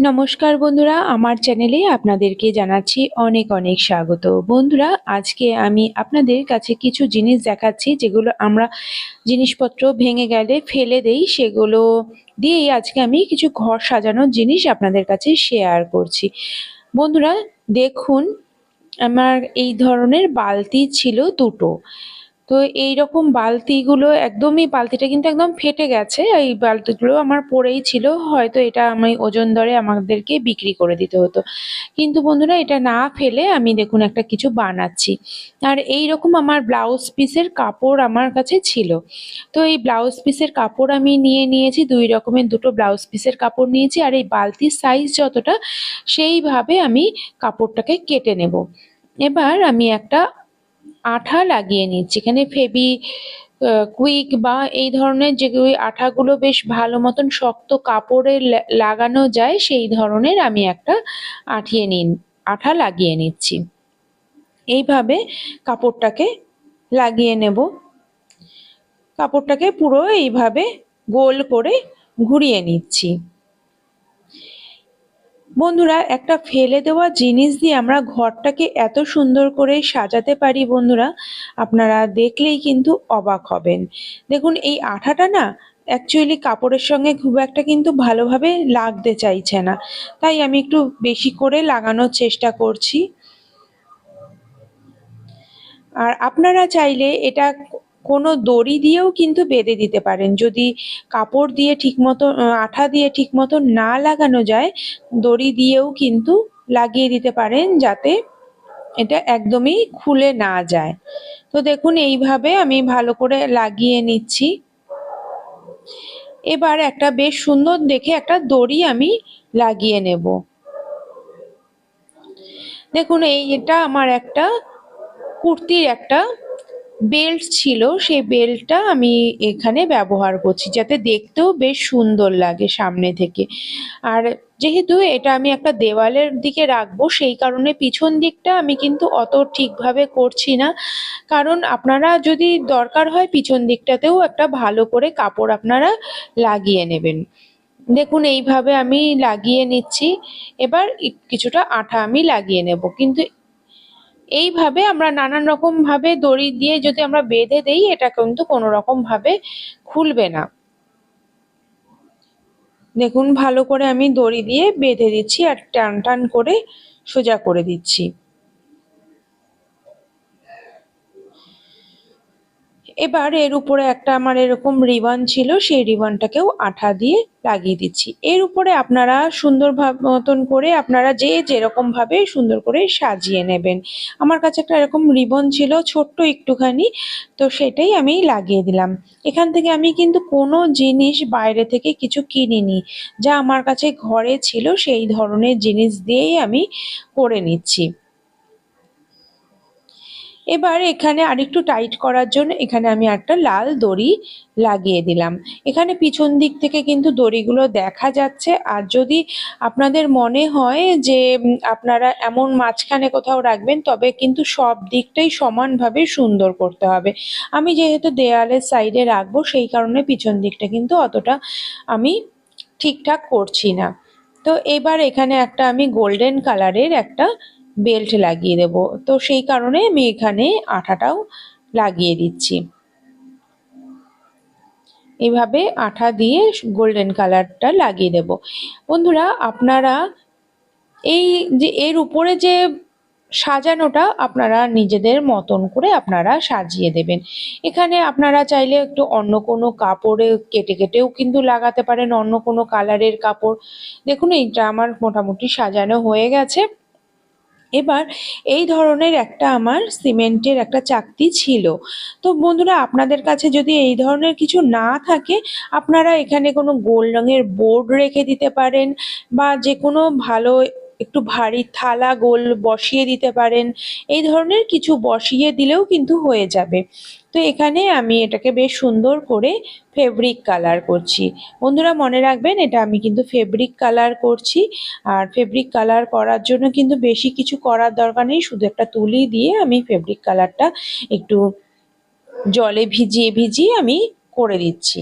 নমস্কার বন্ধুরা, আমার চ্যানেলে আপনাদেরকে জানাচ্ছি অনেক অনেক স্বাগত। বন্ধুরা, আজকে আমি আপনাদের কাছে কিছু জিনিস দেখাচ্ছি, যেগুলো আমরা জিনিসপত্র ভেঙে গেলে ফেলে দেই, সেগুলো দিয়েই আজকে আমি কিছু ঘর সাজানোর জিনিস আপনাদের কাছে শেয়ার করছি। বন্ধুরা, দেখুন, আমার এই ধরনের বালতি ছিল দুটো। তো এই রকম বালতিগুলো একদমই, বালতিটা কিন্তু একদম ফেটে গেছে। এই বালতিগুলো আমার পড়েই ছিল, হয়তো এটা আমি ওজন দরে আমাদেরকে বিক্রি করে দিতে হতো। কিন্তু বন্ধুরা, এটা না ফেলে আমি দেখুন একটা কিছু বানাচ্ছি। আর এই রকম আমার ব্লাউজ পিসের কাপড় আমার কাছে ছিল। তো এই ব্লাউজ পিসের কাপড় আমি নিয়ে নিয়েছি, দুই রকমের দুটো ব্লাউজ পিসের কাপড় নিয়েছি। আর এই বালতির সাইজ যতটা, সেইভাবে আমি কাপড়টাকে কেটে নেব। এবার আমি একটা আঠা লাগিয়ে নিচ্ছি। এখানে ফেবি কুইক বা এই ধরনের যেগুলো আঠাগুলো বেশ ভালো মতন শক্ত কাপড়ে লাগানো যায়, সেই ধরনের আমি একটা আঠিয়ে নিন, আঠা লাগিয়ে নিচ্ছি। এইভাবে কাপড়টাকে লাগিয়ে নেব। কাপড়টাকে পুরো এইভাবে গোল করে ঘুরিয়ে নিচ্ছি। বন্ধুরা, একটা ফেলে দেওয়া জিনিস দিয়ে আমরা ঘরটাকে এত সুন্দর করে সাজাতে পারি বন্ধুরা, আপনারা দেখলেই কিন্তু অবাক হবেন। দেখুন, এই আঠাটা না অ্যাকচুয়ালি কাপড়ের সঙ্গে খুব একটা কিন্তু ভালোভাবে লাগতে চাইছে না। তাই আমি একটু বেশি করে লাগানোর চেষ্টা করছি। আর আপনারা চাইলে এটা কোনো দড়ি দিয়েও কিন্তু বেঁধে দিতে পারেন। যদি কাপড় দিয়ে ঠিকমতো আঠা দিয়ে ঠিকমতো না লাগানো যায়, দড়ি দিয়েও কিন্তু লাগিয়ে দিতে পারেন যাতে এটা একদমই খুলে না যায়। তো দেখুন, এইভাবে আমি ভালো করে লাগিয়ে নিচ্ছি। এবার একটা বেশ সুন্দর দেখে একটা দড়ি আমি লাগিয়ে নেব। দেখুন এই এটা আমার একটা কুর্তির একটা বেল্ট ছিল, সেই বেল্টটা আমি এখানে ব্যবহার করছি যাতে দেখতেও বেশ সুন্দর লাগে সামনে থেকে। আর যেহেতু এটা আমি একটা দেওয়ালের দিকে রাখব, সেই কারণে পিছন দিকটা আমি কিন্তু অত ঠিকভাবে করছি না। কারণ আপনারা যদি দরকার হয় পিছন দিকটাতেও একটা ভালো করে কাপড় আপনারা লাগিয়ে নেবেন। দেখুন, এইভাবে আমি লাগিয়ে নিচ্ছি। এবার কিছুটা আঠা আমি লাগিয়ে নেব। কিন্তু এইভাবে আমরা নানান রকম ভাবে দড়ি দিয়ে যদি আমরা বেঁধে দেই, এটা কিন্তু কোনো রকম ভাবে খুলবে না। দেখুন, ভালো করে আমি দড়ি দিয়ে বেঁধে দিচ্ছি আর টান টান করে সোজা করে দিচ্ছি। এবার এর উপরে একটা আমার এরকম রিবান ছিল, সেই রিবানটাকেও আঠা দিয়ে লাগিয়ে দিচ্ছি। এর উপরে আপনারা সুন্দর মতন করে আপনারা যে যেরকম ভাবে সুন্দর করে সাজিয়ে নেবেন। আমার কাছে একটা এরকম রিবন ছিল, ছোট্ট একটুখানি, তো সেটাই আমি লাগিয়ে দিলাম। এখান থেকে আমি কিন্তু কোনো জিনিস বাইরে থেকে কিছু কিনিনি, যা আমার কাছে ঘরে ছিল, সেই ধরনের জিনিস দিয়েই আমি করে নিচ্ছি। এবার এখানে আরেকটু টাইট করার জন্য এখানে আমি একটা লাল দড়ি লাগিয়ে দিলাম। এখানে পিছন দিক থেকে কিন্তু দড়িগুলো দেখা যাচ্ছে। আর যদি আপনাদের মনে হয় যে আপনারা এমন মাঝখানে কোথাও রাখবেন, তবে কিন্তু সব দিকটাই সমানভাবে সুন্দর করতে হবে। আমি যেহেতু দেয়ালের সাইডে রাখব, সেই কারণে পিছন দিকটা কিন্তু অতটা আমি ঠিকঠাক করছি না। তো এবার এখানে একটা আমি গোল্ডেন কালারের একটা বেল্ট লাগিয়ে দেব। তো সেই কারণে আমি এখানে আঠাটাও লাগিয়ে দিচ্ছি। এভাবে আঠা দিয়ে গোল্ডেন কালারটা লাগিয়ে দেব। বন্ধুরা, আপনারা এই যে, এর উপরে যে সাজানোটা আপনারা নিজেদের মতন করে আপনারা সাজিয়ে দেবেন। এখানে আপনারা চাইলে একটু অন্য কোনো কাপড়ে কেটে কেটেও কিন্তু লাগাতে পারেন, অন্য কোনো কালারের কাপড়। দেখুন, এইটা আমার মোটামুটি সাজানো হয়ে গেছে। এবার এই ধরনের একটা আমার সিমেন্টের একটা চাকতি ছিল। তো বন্ধুরা, আপনাদের কাছে যদি এই ধরনের কিছু না থাকে, আপনারা এখানে কোনো গোল রঙের বোর্ড রেখে দিতে পারেন বা যে কোনো ভালো একটু ভারী থালা গোল বসিয়ে দিতে পারেন। এই ধরনের কিছু বসিয়ে দিলেও কিন্তু হয়ে যাবে। তো এখানে আমি এটাকে বেশ সুন্দর করে ফেব্রিক কালার করছি। বন্ধুরা মনে রাখবেন, এটা আমি কিন্তু ফেব্রিক কালার করছি। আর ফেব্রিক কালার করার জন্য কিন্তু বেশি কিছু করার দরকার নেই। শুধু একটা তুলি দিয়ে আমি ফেব্রিক কালারটা একটু জলে ভিজিয়ে ভিজিয়ে আমি করে দিচ্ছি।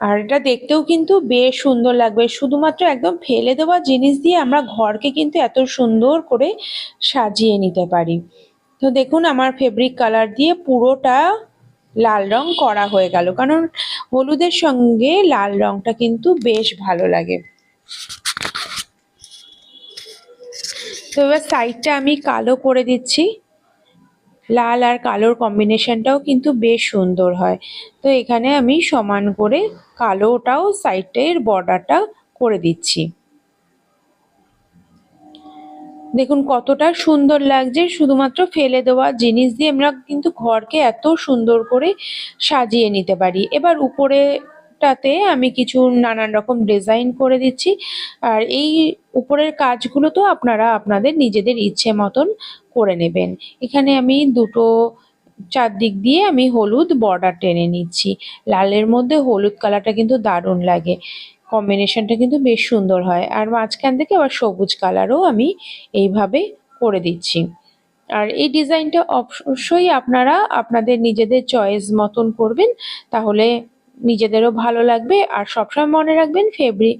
আর এটা দেখতেও কিন্তু বেশ সুন্দর লাগবে। শুধুমাত্র একদম ফেলে দেওয়া জিনিস দিয়ে আমরা ঘরকে কিন্তু এত সুন্দর করে সাজিয়ে নিতে পারি। তো দেখুন, আমার ফেব্রিক কালার দিয়ে পুরোটা লাল রং করা হয়ে গেল। কারণ হলুদের সঙ্গে লাল রংটা কিন্তু বেশ ভালো লাগে। তো এবার সাইডটা আমি কালো করে দিচ্ছি। লাল আর কালোর কম্বিনেশনটাও কিন্তু বেশ সুন্দর হয়। তো এখানে আমি সমান করে কালোটাও সাইডের বর্ডারটা করে দিচ্ছি। দেখুন কতটা সুন্দর লাগছে, শুধুমাত্র ফেলে দেওয়া জিনিস দিয়ে আমরা কিন্তু ঘরকে এত সুন্দর করে সাজিয়ে নিতে পারি। এবার উপরে টাতে আমি কিছু নানান রকম ডিজাইন করে দিচ্ছি। আর এই উপরের কাজগুলো তো আপনারা আপনাদের নিজেদের ইচ্ছে মতন করে নেবেন। এখানে আমি দুটো চারদিক দিয়ে আমি হলুদ বর্ডার টেনে নিচ্ছি। লালের মধ্যে হলুদ কালারটা কিন্তু দারুণ লাগে। কম্বিনেশনটা কিন্তু বেশ সুন্দর হয়। আর মাঝখান থেকে আবার সবুজ কালারও আমি এইভাবে করে দিচ্ছি। আর এই ডিজাইনটা অবশ্যই আপনারা আপনাদের নিজেদের চয়েস মতন করবেন, তাহলে নিজেদেরও ভালো লাগবে। আর সবসময় মনে রাখবেন ফেব্রিক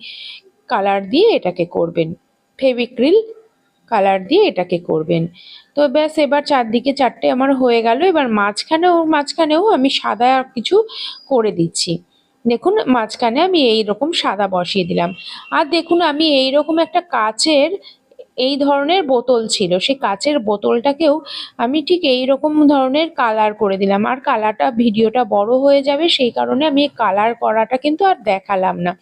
কালার দিয়ে এটাকে করবেন। ফেবিক্রিল কালার দিয়ে এটাকে করবেন। তো ব্যাস, এবার চারদিকে চারটে আমার হয়ে গেল। এবার মাঝখানেও মাঝখানেও আমি সাদা কিছু করে দিচ্ছি। দেখুন, মাঝখানে আমি এই রকম সাদা বসিয়ে দিলাম। আর দেখুন, আমি এই রকম একটা কাচের, এই ধরনের বোতল ছিল। সেই কাচের বোতলটাকেও আমি ঠিক এই রকম ধরনের কালার করে দিলাম। আর কালারটা ভিডিওটা বড় হয়ে যাবে, সেই কারণে আমি কালার করাটা কিন্তু আর দেখালাম না।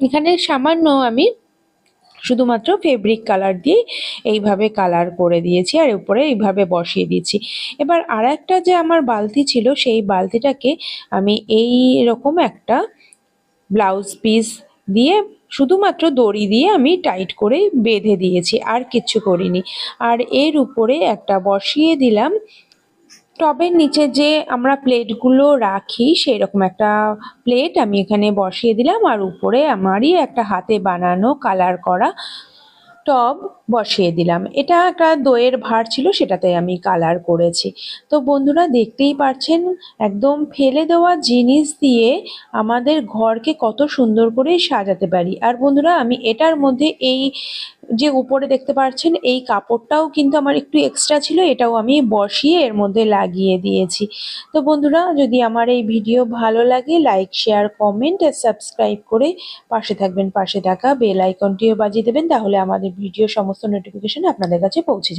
এখানে সামান্য আমি শুধুমাত্র ফেব্রিক কালার দিয়ে এইভাবে কালার করে দিয়েছি আর উপরে এইভাবে বসিয়ে দিয়েছি। এবার আর একটা যে আমার বালতি ছিল, সেই বালতিটাকে আমি এই রকম একটা ব্লাউজ পিস দিয়ে শুধুমাত্র দড়ি দিয়ে আমি টাইট করে বেঁধে দিয়েছি, আর কিচ্ছু করিনি। আর এর উপরে একটা বসিয়ে দিলাম টবের নিচে যে আমরা প্লেটগুলো রাখি সেই রকম একটা প্লেট আমি এখানে বসিয়ে দিলাম আর উপরে আমারই একটা হাতে বানানো কালার করা টব বসিয়ে দিলাম। এটা একটা দইয়ের ভার ছিল, সেটাতে আমি কালার করেছি। তো বন্ধুরা, দেখতেই পারছেন একদম ফেলে দেওয়া জিনিস দিয়ে আমাদের ঘরকে কত সুন্দর করে সাজাতে পারি। আর বন্ধুরা, আমি এটার মধ্যে এই যে উপরে দেখতে পাচ্ছেন, এই কাপড়টাও কিন্তু আমার একটু এক্সট্রা ছিল, এটাও আমি বসিয়ে এর মধ্যে লাগিয়ে দিয়েছি। তো বন্ধুরা, যদি আমার এই ভিডিও ভালো লাগে লাইক শেয়ার কমেন্ট আর সাবস্ক্রাইব করে পাশে থাকবেন। পাশে থাকা বেল আইকনটিও বাজিয়ে দেবেন, তাহলে আমাদের ভিডিও সমস্ত নোটিফিকেশন আপনাদের কাছে পৌঁছে যাবে।